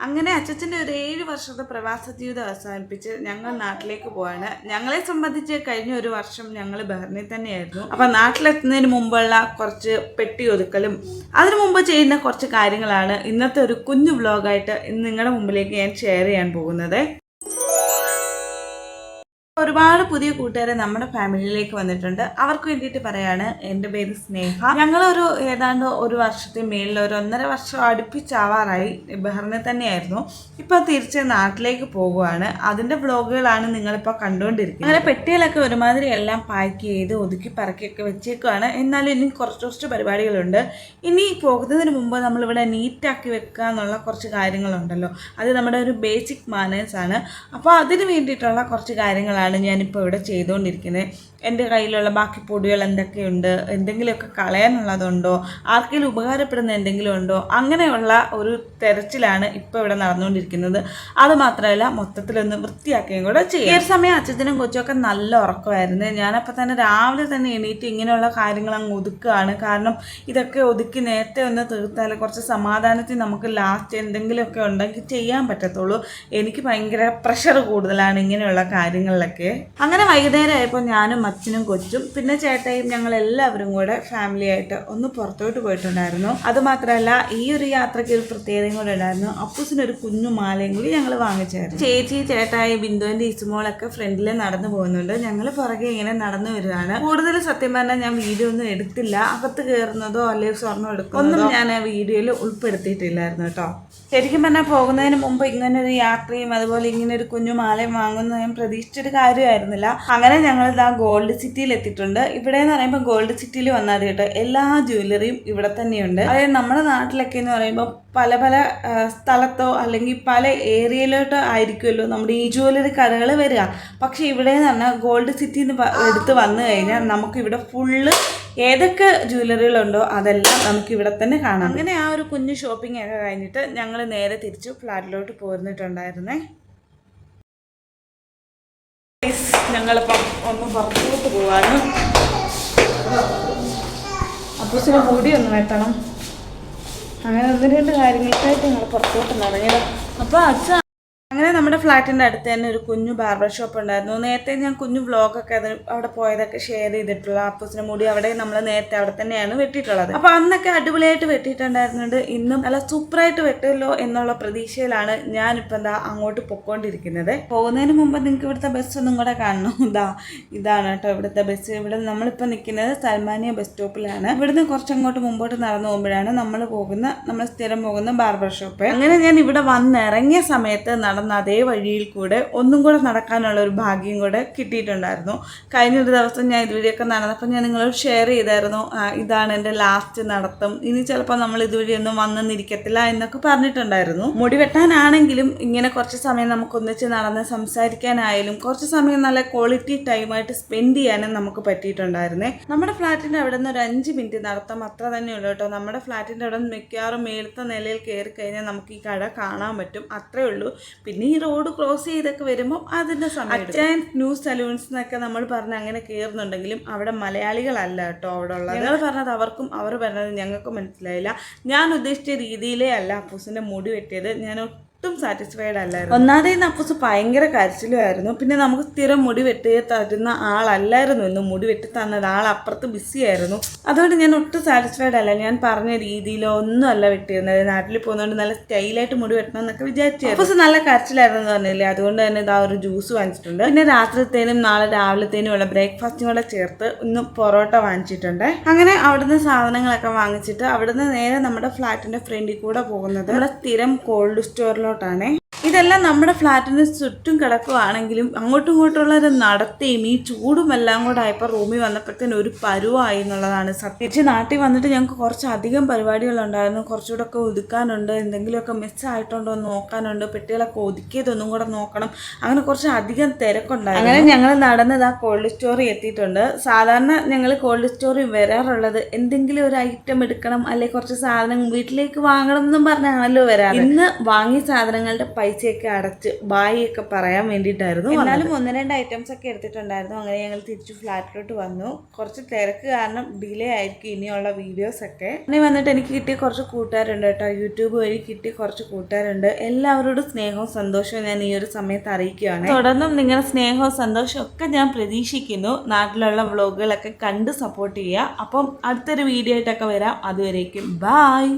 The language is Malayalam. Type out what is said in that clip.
അങ്ങനെ അച്ഛന്റെ ഒരു ഏഴ് വർഷത്തെ പ്രവാസ ജീവിതം അവസാനിപ്പിച്ച് ഞങ്ങൾ നാട്ടിലേക്ക് പോവാണ്. ഞങ്ങളെ സംബന്ധിച്ച് കഴിഞ്ഞ ഒരു വർഷം ഞങ്ങൾ ബഹറിനെ തന്നെയായിരുന്നു. അപ്പൊ നാട്ടിലെത്തുന്നതിന് മുമ്പുള്ള കുറച്ച് പെട്ടി ഒതുക്കലും അതിനു മുമ്പ് ചെയ്യുന്ന കുറച്ച് കാര്യങ്ങളാണ് ഇന്നത്തെ ഒരു കുഞ്ഞു വ്ലോഗായിട്ട് ഇന്ന് നിങ്ങളുടെ മുമ്പിലേക്ക് ഞാൻ ഷെയർ ചെയ്യാൻ പോകുന്നത്. ഒരുപാട് പുതിയ കൂട്ടുകാരെ നമ്മുടെ ഫാമിലിയിലേക്ക് വന്നിട്ടുണ്ട്. അവർക്ക് വേണ്ടിയിട്ട് പറയാണ് എന്റെ പേര് സ്നേഹ. ഞങ്ങളൊരു ഏതാണ്ട് ഒരു വർഷത്തെ മേളിൽ ഒരു ഒന്നര വർഷം അടുപ്പിച്ചാവാറായി ബഹ്റിനിൽ തന്നെയായിരുന്നു. ഇപ്പോൾ തിരിച്ച് നാട്ടിലേക്ക് പോകുവാണ്. അതിന്റെ വ്ളോഗുകളാണ് നിങ്ങളിപ്പോൾ കണ്ടുകൊണ്ടിരിക്കുന്നത്. അങ്ങനെ പെട്ടികളൊക്കെ ഒരുമാതിരി എല്ലാം പാക്ക് ചെയ്ത് ഒതുക്കി പറക്കിയൊക്കെ വെച്ചേക്കുവാണ്. എന്നാലും ഇനി കുറച്ച് കുറച്ച് പരിപാടികളുണ്ട്. ഇനി പോകുന്നതിന് മുമ്പ് നമ്മളിവിടെ നീറ്റാക്കി വെക്കുക എന്നുള്ള കുറച്ച് കാര്യങ്ങളുണ്ടല്ലോ. അത് നമ്മുടെ ഒരു ബേസിക് മാനേഴ്സ് ആണ് അപ്പോൾ അതിന് വേണ്ടിയിട്ടുള്ള കുറച്ച് കാര്യങ്ങളാണ് ഞാനിപ്പോൾ ഇവിടെ ചെയ്തുകൊണ്ടിരിക്കുന്നത് എന്റെ കയ്യിലുള്ള ബാക്കി പൊടികൾ എന്തൊക്കെയുണ്ട്? എന്തെങ്കിലുമൊക്കെ കളയാനുള്ളതുണ്ടോ? ആർക്കെങ്കിലും ഉപകാരപ്പെടുന്ന എന്തെങ്കിലും ഉണ്ടോ? അങ്ങനെയുള്ള ഒരു തെരച്ചിലാണ് ഇപ്പോൾ ഇവിടെ നടന്നുകൊണ്ടിരിക്കുന്നത് അതുമാത്രമല്ല മൊത്തത്തിലൊന്ന് വൃത്തിയാക്കുകയും കൂടെ ചെയ്യും. ഈ ഒരു സമയം അച്ഛനും കൊച്ചുമൊക്കെ നല്ല ഉറക്കമായിരുന്നു. ഞാനപ്പോൾ തന്നെ രാവിലെ തന്നെ എണീറ്റ് ഇങ്ങനെയുള്ള കാര്യങ്ങൾ അങ്ങ് ഒതുക്കുകയാണ്. കാരണം ഇതൊക്കെ ഒതുക്കി നേരത്തെ ഒന്ന് തീർത്താൽ കുറച്ച് സമാധാനത്തിൽ നമുക്ക് ലാസ്റ്റ് എന്തെങ്കിലുമൊക്കെ ഉണ്ടെങ്കിൽ ചെയ്യാൻ പറ്റത്തുള്ളൂ. എനിക്ക് ഭയങ്കര പ്രഷർ കൂടുതലാണ് ഇങ്ങനെയുള്ള കാര്യങ്ങളിലൊക്കെ. അങ്ങനെ വൈകുന്നേരം ആയപ്പോൾ ഞാനും അച്ഛനും കൊച്ചും പിന്നെ ചേട്ടയും ഞങ്ങൾ എല്ലാവരും കൂടെ ഫാമിലി ആയിട്ട് ഒന്ന് പുറത്തോട്ട് പോയിട്ടുണ്ടായിരുന്നു. അത് മാത്രമല്ല ഈ ഒരു യാത്രയ്ക്ക് ഒരു പ്രത്യേകതയും കൂടെ ഉണ്ടായിരുന്നു. അപ്പൂസിന് ഒരു കുഞ്ഞു മാലയും കൂടി ഞങ്ങൾ വാങ്ങിച്ചായിരുന്നു. ചേച്ചി ചേട്ടായി ബിന്ദുവിന്റെ ഇസുമോളൊക്കെ ഫ്രണ്ടിൽ നടന്നു പോകുന്നുണ്ട്. ഞങ്ങൾ പുറകെ ഇങ്ങനെ നടന്നു വരികയാണ് കൂടുതൽ സത്യം പറഞ്ഞാൽ ഞാൻ വീഡിയോ ഒന്നും എടുത്തില്ല. അകത്ത് കയറുന്നതോ അല്ലെങ്കിൽ സ്വർണം എടുക്കുന്നതോ ഒന്നും ഞാൻ ആ വീഡിയോയിൽ ഉൾപ്പെടുത്തിയിട്ടില്ലായിരുന്നു കേട്ടോ. ശരിക്കും പറഞ്ഞാൽ പോകുന്നതിന് മുമ്പ് ഇങ്ങനെ ഒരു യാത്രയും അതുപോലെ ഇങ്ങനെ ഒരു കുഞ്ഞു മാലയും വാങ്ങുന്നത് ഞാൻ പ്രതീക്ഷിച്ചൊരു കാര്യമായിരുന്നില്ല. അങ്ങനെ ഞങ്ങൾ ഇതാ ഗോൾഡ് സിറ്റിയിൽ എത്തിയിട്ടുണ്ട്. ഇവിടെ എന്ന് പറയുമ്പോൾ ഗോൾഡ് സിറ്റിയിൽ വന്നാൽ കേട്ടോ. എല്ലാ ജ്വല്ലറിയും ഇവിടെ തന്നെയുണ്ട്. അതായത് നമ്മുടെ നാട്ടിലൊക്കെ എന്ന് പറയുമ്പോൾ പല പല സ്ഥലത്തോ അല്ലെങ്കിൽ പല ഏരിയയിലോട്ടോ ആയിരിക്കുമല്ലോ നമ്മുടെ ഈ ജ്വല്ലറി കടകൾ വരിക. പക്ഷെ ഇവിടെ എന്ന് പറഞ്ഞാൽ ഗോൾഡ് സിറ്റി എന്ന് എടുത്ത് വന്നു കഴിഞ്ഞാൽ നമുക്ക് ഇവിടെ ഫുള്ള് ഏതൊക്കെ ജ്വല്ലറികളുണ്ടോ അതെല്ലാം നമുക്ക് ഇവിടെ തന്നെ കാണാം. അങ്ങനെ ആ ഒരു കുഞ്ഞു ഷോപ്പിംഗ് ഒക്കെ കഴിഞ്ഞിട്ട് ഞങ്ങൾ നേരെ തിരിച്ചു ഫ്ലാറ്റിലോട്ട് പോരുന്നിട്ടുണ്ടായിരുന്നേ. ഞങ്ങളിപ്പം ഒന്ന് പുറത്തോട്ട് പോവാണ്. അപ്പൂസിന് മുടി ഒന്ന് വെട്ടണം. അങ്ങനെ ഒന്ന് രണ്ട് കാര്യങ്ങൾക്കായിട്ട് ഞങ്ങൾ പുറത്തോട്ട് നടങ്ങിയത് അപ്പോൾ അച്ഛ അങ്ങനെ നമ്മുടെ ഫ്ലാറ്റിന്റെ അടുത്ത് തന്നെ ഒരു കുഞ്ഞു ബാർബർ ഷോപ്പ് ഉണ്ടായിരുന്നു. നേരത്തെ ഞാൻ കുഞ്ഞു വ്ളോഗൊക്കെ അത് അവിടെ പോയതൊക്കെ ഷെയർ ചെയ്തിട്ടുള്ള അപ്പൂസിനെ മുടി അവിടെ നമ്മൾ നേരത്തെ അവിടെ തന്നെയാണ് വെട്ടിയിട്ടുള്ളത്. അപ്പോൾ അന്നൊക്കെ അടിപൊളിയായിട്ട് വെട്ടിയിട്ടുണ്ടായിരുന്നുണ്ട് ഇന്നും നല്ല സൂപ്പറായിട്ട് വെട്ടുമല്ലോ എന്നുള്ള പ്രതീക്ഷയിലാണ് ഞാനിപ്പോൾ എന്താ അങ്ങോട്ട് പൊക്കോണ്ടിരിക്കുന്നത്. പോകുന്നതിന് മുമ്പ് നിങ്ങൾക്ക് ഇവിടുത്തെ ബസ് ഒന്നും കൂടെ കാണണം? ഇതാ ഇതാണ് കേട്ടോ ഇവിടുത്തെ ബസ് ഇവിടെ നമ്മളിപ്പോൾ നിൽക്കുന്നത് സൽമാനിയ ബസ് സ്റ്റോപ്പിലാണ് ഇവിടുന്ന് കുറച്ചങ്ങോട്ട് മുമ്പോട്ട് നടന്നു പോകുമ്പോഴാണ് നമ്മൾ പോകുന്ന നമ്മൾ സ്ഥിരം പോകുന്ന ബാർബർ ഷോപ്പ് അങ്ങനെ ഞാൻ ഇവിടെ വന്നിറങ്ങിയ സമയത്ത് നടന്ന അതേ വഴിയിൽ കൂടെ ഒന്നും കൂടെ നടക്കാനുള്ള ഒരു ഭാഗ്യം കൂടെ കിട്ടിയിട്ടുണ്ടായിരുന്നു. കഴിഞ്ഞ ഒരു ദിവസം ഞാൻ ഇതുവഴിയൊക്കെ നടന്നപ്പോൾ ഞാൻ നിങ്ങളോട് ഷെയർ ചെയ്തായിരുന്നു ഇതാണ് എന്റെ ലാസ്റ്റ് നടത്തം. ഇനി ചിലപ്പോൾ നമ്മൾ ഇതുവഴിയൊന്നും വന്നെന്നിരിക്കത്തില്ല എന്നൊക്കെ പറഞ്ഞിട്ടുണ്ടായിരുന്നു. മുടി വെട്ടാനാണെങ്കിലും ഇങ്ങനെ കുറച്ച് സമയം നമുക്ക് ഒന്നിച്ച് നടന്ന് സംസാരിക്കാനായാലും കുറച്ച് സമയം നല്ല ക്വാളിറ്റി ടൈമായിട്ട് സ്പെൻഡ് ചെയ്യാനും നമുക്ക് പറ്റിയിട്ടുണ്ടായിരുന്നേ. നമ്മുടെ ഫ്ലാറ്റിന്റെ അവിടെ നിന്ന് ഒരു അഞ്ച് മിനിറ്റ് നടത്തം അത്ര തന്നെയുള്ളൂ കേട്ടോ. നമ്മുടെ ഫ്ലാറ്റിന്റെ അവിടെ നിന്ന് മിക്കവാറും മേളത്തെ നിലയിൽ കയറി കഴിഞ്ഞാൽ നമുക്ക് ഈ കട കാണാൻ പറ്റും. അത്രേ ഉള്ളൂ. പിന്നെ ഈ റോഡ് ക്രോസ് ചെയ്തൊക്കെ വരുമ്പോൾ അതിന്റെ സമയം അറ്റാൻ ന്യൂ സലൂൺസ് എന്നൊക്കെ നമ്മൾ പറഞ്ഞ് അങ്ങനെ കയറുന്നുണ്ടെങ്കിലും അവിടെ മലയാളികളല്ല കേട്ടോ അവിടെ ഉള്ളത്. ഞങ്ങൾ പറഞ്ഞത് അവർക്കും അവർ പറഞ്ഞത് ഞങ്ങൾക്കും മനസ്സിലായില്ല. ഞാൻ ഉദ്ദേശിച്ച രീതിയിലേ അല്ല അപ്പൂസിന്റെ മുടി വെട്ടിയത്. ഞാൻ ഒട്ടും സാറ്റിസ്ഫൈഡ് അല്ലായിരുന്നു. ഒന്നാമതേ നപ്പൂസ് ഭയങ്കര കരച്ചിലുമായിരുന്നു. പിന്നെ നമുക്ക് സ്ഥിരം മുടി വെട്ടി തരുന്ന ആളല്ലായിരുന്നു. ഇന്ന് മുടി വെട്ടി തന്നത് ആൾ അപ്പുറത്ത് ബിസി ആയിരുന്നു. അതുകൊണ്ട് ഞാൻ ഒട്ടും സാറ്റിസ്ഫൈഡ് അല്ല. ഞാൻ പറഞ്ഞ രീതിയിലോ ഒന്നും അല്ല വെട്ടിയിരുന്നത്. നാട്ടിൽ പോകുന്നതുകൊണ്ട് നല്ല സ്റ്റൈലായിട്ട് മുടി വെട്ടണം എന്നൊക്കെ വിചാരിച്ചു. അപ്പൂസ് നല്ല കരച്ചിലായിരുന്നു പറഞ്ഞില്ലേ? അതുകൊണ്ട് തന്നെ ഇതാ ഒരു ജ്യൂസ് വാങ്ങിച്ചിട്ടുണ്ട്. പിന്നെ രാത്രിത്തേനും നാളെ രാവിലത്തേനും ഉള്ള ബ്രേക്ക്ഫാസ്റ്റും കൂടെ ചേർത്ത് ഇന്ന് പൊറോട്ട വാങ്ങിച്ചിട്ടുണ്ട്. അങ്ങനെ അവിടുന്ന് സാധനങ്ങളൊക്കെ വാങ്ങിച്ചിട്ട് അവിടുന്ന് നേരെ നമ്മുടെ ഫ്ലാറ്റിന്റെ ഫ്രണ്ടിൽ കൂടെ പോകുന്നത്. നമ്മുടെ സ്ഥിരം കോൾഡ് സ്റ്റോറിലോട്ടാണ് ഇതെല്ലാം നമ്മുടെ ഫ്ലാറ്റിന് ചുറ്റും കിടക്കുവാണെങ്കിലും അങ്ങോട്ടും ഇങ്ങോട്ടുള്ള ഒരു നടത്തിയും ഈ ചൂടും എല്ലാം കൂടെ ആയപ്പോൾ റൂമിൽ വന്നപ്പോഴത്തേനും ഒരു പരുവായി എന്നുള്ളതാണ് സത്യം. തിരിച്ച് നാട്ടിൽ വന്നിട്ട് ഞങ്ങൾക്ക് കുറച്ചധികം പരിപാടികളുണ്ടായിരുന്നു. കുറച്ചുകൂടെ ഒക്കെ ഒതുക്കാനുണ്ട് എന്തെങ്കിലുമൊക്കെ മിസ്സായിട്ടുണ്ടോ എന്ന് നോക്കാനുണ്ട് പെട്ടികളൊക്കെ ഒതുക്കിയതൊന്നും കൂടെ നോക്കണം. അങ്ങനെ കുറച്ച് അധികം തിരക്കുണ്ടായിരുന്നു. അങ്ങനെ ഞങ്ങൾ നടന്നത് ആ കോൾഡ് സ്റ്റോറി എത്തിയിട്ടുണ്ട്. സാധാരണ ഞങ്ങൾ കോൾഡ് സ്റ്റോറി വരാറുള്ളത് എന്തെങ്കിലും ഒരു ഐറ്റം എടുക്കണം അല്ലെങ്കിൽ കുറച്ച് സാധനം വീട്ടിലേക്ക് വാങ്ങണം എന്നും പറഞ്ഞാണല്ലോ വരാറ്. ഇന്ന് വാങ്ങിയ സാധനങ്ങളുടെ പൈസ ഒക്കെ അടച്ച് ബായി ഒക്കെ പറയാൻ വേണ്ടിയിട്ടായിരുന്നു എന്നാലും ഒന്ന് രണ്ട് ഐറ്റംസ് ഒക്കെ എടുത്തിട്ടുണ്ടായിരുന്നു. അങ്ങനെ ഞങ്ങൾ തിരിച്ചു ഫ്ലാറ്റിലോട്ട് വന്നു. കുറച്ച് തിരക്ക് കാരണം ഡിലേ ആയിരിക്കും ഇനിയുള്ള വീഡിയോസ് ഒക്കെ. അങ്ങനെ വന്നിട്ട് എനിക്ക് കിട്ടിയ കുറച്ച് കൂട്ടുകാരുണ്ട് കേട്ടോ. യൂട്യൂബ് വഴി കിട്ടിയ കുറച്ച് കൂട്ടുകാരുണ്ട്. എല്ലാവരോടും സ്നേഹവും സന്തോഷവും ഞാൻ ഈ ഒരു സമയത്ത് അറിയിക്കുകയാണ്. തുടർന്നും നിങ്ങളുടെ സ്നേഹവും സന്തോഷവും ഒക്കെ ഞാൻ പ്രതീക്ഷിക്കുന്നു. നാട്ടിലുള്ള വ്ളോഗുകളൊക്കെ കണ്ട് സപ്പോർട്ട് ചെയ്യുക. അപ്പം അടുത്തൊരു വീഡിയോ ആയിട്ടൊക്കെ വരാം. അതുവരേക്കും. ബായ്